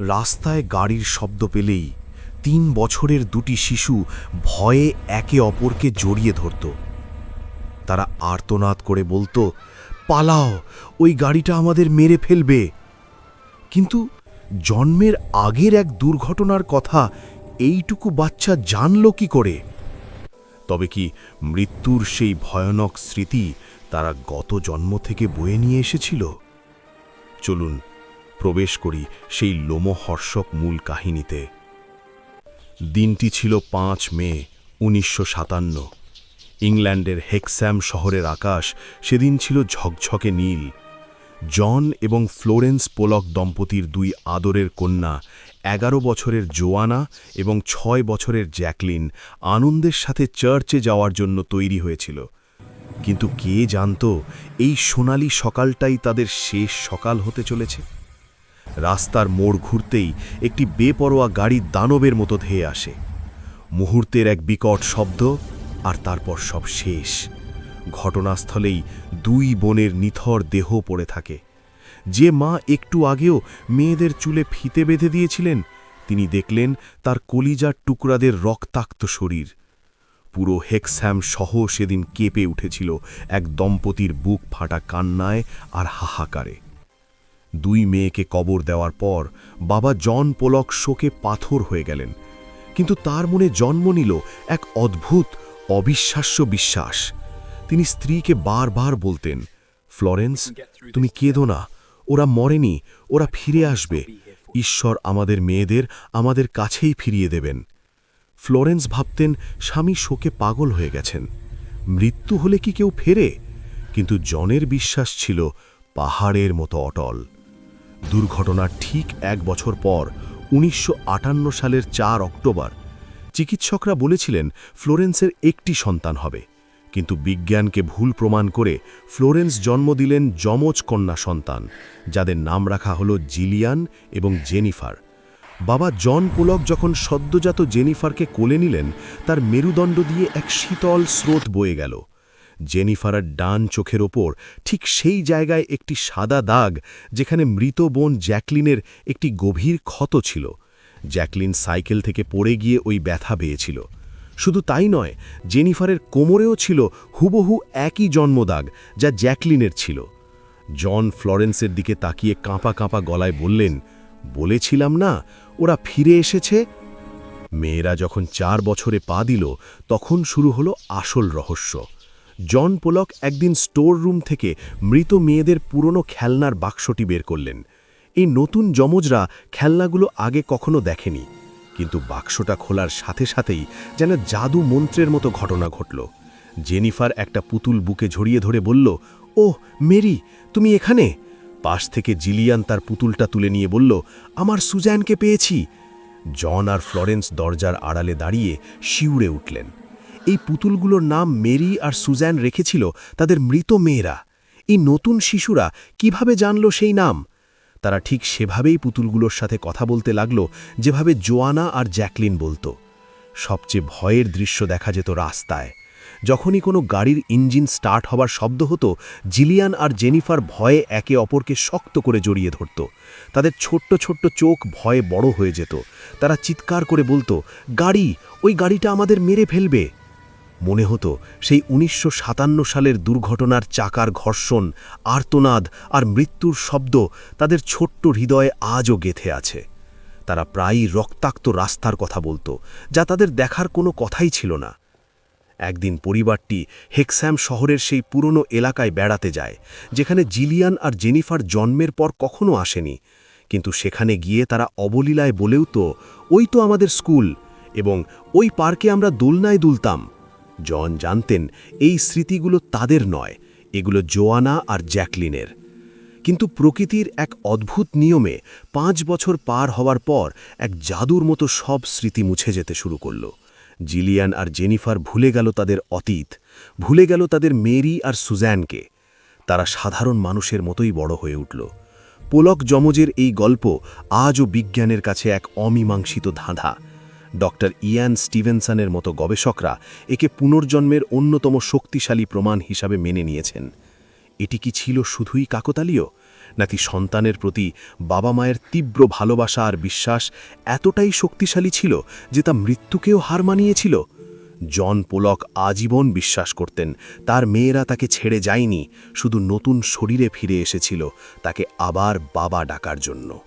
রাস্তায় গাড়ির শব্দ পেলেই তিন বছরের দুটি শিশু ভয়ে একে অপরকে জড়িয়ে ধরত। তারা আর্তনাদ করে বলতো, পালাও, ওই গাড়িটা আমাদের মেরে ফেলবে। কিন্তু জন্মের আগের এক দুর্ঘটনার কথা এইটুকু বাচ্চা জানল কি করে? তবে কি মৃত্যুর সেই ভয়ানক স্মৃতি তারা গত জন্ম থেকে বয়ে নিয়ে এসেছিল? চলুন প্রবেশ করি সেই লোমহর্ষক মূল কাহিনীতে। দিনটি ছিল পাঁচ মে উনিশশো সাতান্ন। ইংল্যান্ডের হেক্স্যাম শহরের আকাশ সেদিন ছিল ঝকঝকে নীল। জন এবং ফ্লোরেন্স পোলক দম্পতির দুই আদরের কন্যা, এগারো বছরের জোয়ানা এবং ছয় বছরের জ্যাকলিন আনন্দের সাথে চার্চে যাওয়ার জন্য তৈরি হয়েছিল। কিন্তু কে জানত, এই সোনালি সকালটাই তাদের শেষ সকাল হতে চলেছে? রাস্তার মোড় ঘুরতেই একটি বেপরোয়া গাড়ি দানবের মতো ধেয়ে আসে। মুহূর্তের এক বিকট শব্দ আর তারপর সব শেষ। ঘটনাস্থলেই দুই বোনের নিথর দেহ পড়ে থাকে। যে মা একটু আগেও মেয়েদের চুলে ফিতে বেঁধে দিয়েছিলেন, তিনি দেখলেন তার কলিজার টুকরাদের রক্তাক্ত শরীর। পুরো হেক্স্যাম সহ সেদিন কেঁপে উঠেছিল এক দম্পতির বুক ফাটা কান্নায় আর হাহাকারে। দুই মেয়েকে কবর দেওয়ার পর বাবা জন পোলক শোকে পাথর হয়ে গেলেন। কিন্তু তার মনে জন্ম নিল এক অদ্ভুত, অবিশ্বাস্য বিশ্বাস। তিনি স্ত্রীকে বারবার বলতেন, ফ্লরেন্স, তুমি কেঁদো না, ওরা মরেনি, ওরা ফিরে আসবে। ঈশ্বর আমাদের মেয়েদের আমাদের কাছেই ফিরিয়ে দেবেন। ফ্লোরেন্স ভাবতেন, স্বামী শোকে পাগল হয়ে গেছেন। মৃত্যু হলে কি কেউ ফেরে? কিন্তু জনের বিশ্বাস ছিল পাহাড়ের মতো অটল। দুর্ঘটনার ঠিক এক বছর পর উনিশশো আটান্ন সালের চার অক্টোবর, চিকিৎসকরা বলেছিলেন ফ্লোরেন্সের একটি সন্তান হবে। কিন্তু বিজ্ঞানকে ভুল প্রমাণ করে ফ্লোরেন্স জন্ম দিলেন যমজ কন্যা সন্তান, যাদের নাম রাখা হলো জিলিয়ান এবং জেনিফার। বাবা জন পোলক যখন সদ্যজাত জেনিফারকে কোলে নিলেন, তার মেরুদণ্ড দিয়ে এক শীতল স্রোত বয়ে গেল। জেনিফারের ডান চোখের ওপর ঠিক সেই জায়গায় একটি সাদা দাগ যেখানে মৃত বোন জ্যাকলিনের একটি গভীর ক্ষত ছিল। জ্যাকলিন সাইকেল থেকে পড়ে গিয়ে ওই ব্যথা পেয়েছিল। শুধু তাই নয়, জেনিফারের কোমরেও ছিল হুবহু একই জন্মদাগ যা জ্যাকলিনের ছিল। জন ফ্লরেন্সের দিকে তাকিয়ে কাঁপা কাঁপা গলায় বললেন, বলেছিলাম না, ওরা ফিরে এসেছে? মেয়েরা যখন চার বছরে পা দিল, তখন শুরু হলো আসল রহস্য। জন পোলক একদিন স্টোর রুম থেকে মৃত মেয়েদের পুরনো খেলনার বাক্সটি বের করলেন। এই নতুন যমজরা খেলনাগুলো আগে কখনো দেখেনি, কিন্তু বাক্সটা খোলার সাথে সাথেই যেন জাদু মন্ত্রের মতো ঘটনা ঘটল। জেনিফার একটা পুতুল বুকে ঝরিয়ে ধরে বলল ও মেরি, তুমি এখানে? পাশ থেকে জিলিয়ান তার পুতুলটা তুলে নিয়ে বলল, আমার সুজ্যানকে পেয়েছি। জন আর ফ্লরেন্স দরজার আড়ালে দাঁড়িয়ে শিউরে উঠলেন। এই পুতুলগুলোর নাম মেরি আর সুজ্যান রেখেছিল তাদের মৃত মেয়েরা। এই নতুন শিশুরা কীভাবে জানল সেই নাম? তারা ঠিক সেভাবেই পুতুলগুলোর সাথে কথা বলতে লাগল, যেভাবে জোয়ানা আর জ্যাকলিন বলতো। সবচেয়ে ভয়ের দৃশ্য দেখা যেত রাস্তায়। যখনই কোনো গাড়ির ইঞ্জিন স্টার্ট হবার শব্দ হতো, জিলিয়ান আর জেনিফার ভয়ে একে অপরকে শক্ত করে জড়িয়ে ধরত। তাদের ছোট্ট ছোট্ট চোখ ভয়ে বড় হয়ে যেত। তারা চিৎকার করে বলতো, গাড়ি, ওই গাড়িটা আমাদের মেরে ফেলবে। মনে হতো সেই উনিশশো সাতান্ন সালের দুর্ঘটনার চাকার ঘর্ষণ, আর্তনাদ আর মৃত্যুর শব্দ তাদের ছোট্ট হৃদয়ে আজও গেথে আছে। তারা প্রায়ই রক্তাক্ত রাস্তার কথা বলতো, যা তাদের দেখার কোনো কথাই ছিল না। একদিন পরিবারটি হেক্স্যাম শহরের সেই পুরনো এলাকায় বেড়াতে যায়, যেখানে জিলিয়ান আর জেনিফার জন্মের পর কখনো আসেনি। কিন্তু সেখানে গিয়ে তারা অবলীলায় বলেও তো, ওই তো আমাদের স্কুল এবং ওই পার্কে আমরা দোলনায় দুলতাম। জন জানতেন এই স্মৃতিগুলো তাদের নয়, এগুলো জোয়ানা আর জ্যাকলিনের। কিন্তু প্রকৃতির এক অদ্ভুত নিয়মে পাঁচ বছর পার হওয়ার পর এক জাদুর মতো সব স্মৃতি মুছে যেতে শুরু করল। জিলিয়ান আর জেনিফার ভুলে গেল তাদের অতীত, ভুলে গেল তাদের মেরি আর সুজ্যানকে তারা সাধারণ মানুষের মতোই বড় হয়ে উঠল। পোলক যমজের এই গল্প আজও বিজ্ঞানের কাছে এক অমীমাংসিত ধাঁধা। ডক্টর ইয়ান স্টিভেনসনের মতো গবেষকরা একে পুনর্জন্মের অন্যতম শক্তিশালী প্রমাণ হিসাবে মেনে নিয়েছেন। এটি কি ছিল শুধুই কাকতালীয়? নাকি সন্তানের প্রতি বাবা মায়ের তীব্র ভালোবাসা আর বিশ্বাস এতটাই শক্তিশালী ছিল যে তা মৃত্যুকেও হার মানিয়েছিল? জন পোলক আজীবন বিশ্বাস করতেন, তার মেয়েরা তাকে ছেড়ে যায়নি, শুধু নতুন শরীরে ফিরে এসেছিল, তাকে আবার বাবা ডাকার জন্য।